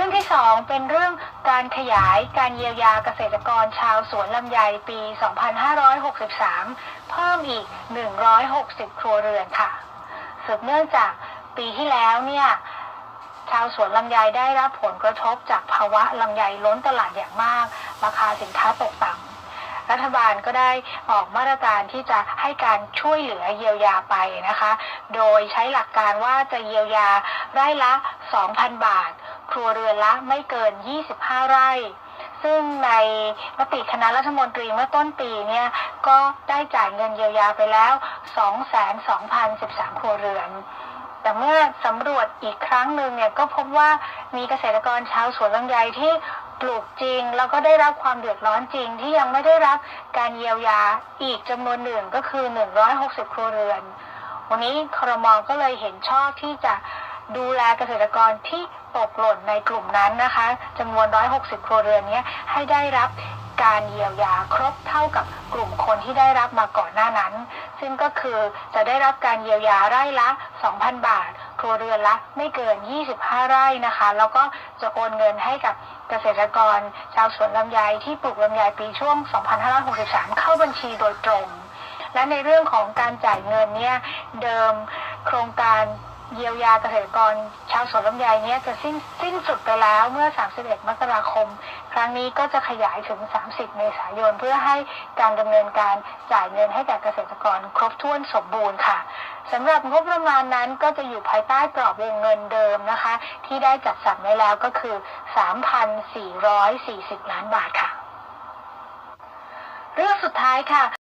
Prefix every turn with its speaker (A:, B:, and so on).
A: รื่องที่ 2 เป็นเรื่องการขยายการเยียวยาเกษตรกรชาวสวนลำไยปี 2563 เพิ่มอีก 160 ครัวเรือนค่ะสืบเนื่องจากปีที่แล้วเนี่ยชาวสวนลำไยได้รับผลกระทบจากภาวะลำไยล้นตลาดอย่างมาก ราคาสินค้าตกต่ำรัฐบาลก็ได้ออกมาตรการที่จะให้การช่วยเหลือเยียวยาไปนะคะ โดยใช้หลักการว่าจะเยียวยาไร่ละ 2,000 บาท ครัวเรือนละไม่เกิน 25 ไร่ ซึ่งในมติคณะรัฐมนตรีเมื่อต้นปีเนี่ยก็ได้จ่ายเงินเยียวยาไปแล้ว 22,013 ครัวเรือน แต่เมื่อสำรวจอีกครั้งหนึ่งเนี่ยก็พบว่ามีเกษตรกรชาวสวนลำไยที่ปลูกจริงแล้วก็ได้รับความเดือดร้อนจริงที่ยังไม่ได้รับการเยียวยาอีกจำนวนหนึ่งก็คือ 160 ครัวเรือน วันนี้ครมก็เลยเห็นชอบที่จะ ดูแลเกษตรกรที่ตกหล่นในกลุ่มนั้นนะคะจำนวน 160 ครัวเรือนนี้ให้ได้รับการเยียวยาครบเท่ากับกลุ่มคนที่ได้รับมาก่อนหน้านั้น ซึ่งก็คือจะได้รับการเยียวยาไร่ละ 2,000 บาท ครัวเรือนละไม่เกิน 25 ไร่นะคะ แล้วก็จะโอนเงินให้กับเกษตรกร ชาวสวนลำไยที่ปลูกลำไยปีช่วง 2563 เข้าบัญชีโดยตรง และในเรื่องของการจ่ายเงินเนี่ยเดิมโครงการ เยียวยาเกษตรกรชาวสวนลำไยเนี่ยจะสิ้นสิ้นสุดไปแล้วเมื่อ 31 มกราคม ครั้งนี้ก็จะขยายถึง 30 เมษายน เพื่อให้การดำเนินการจ่ายเงินให้แก่เกษตรกรครบถ้วนสมบูรณ์ค่ะสำหรับงบประมาณนั้นก็จะอยู่ภายใต้กรอบวงเงินเดิมนะคะ ที่ได้จัดสรรไว้แล้วก็คือ 3,440 ล้านบาทค่ะ เรื่องสุดท้ายค่ะ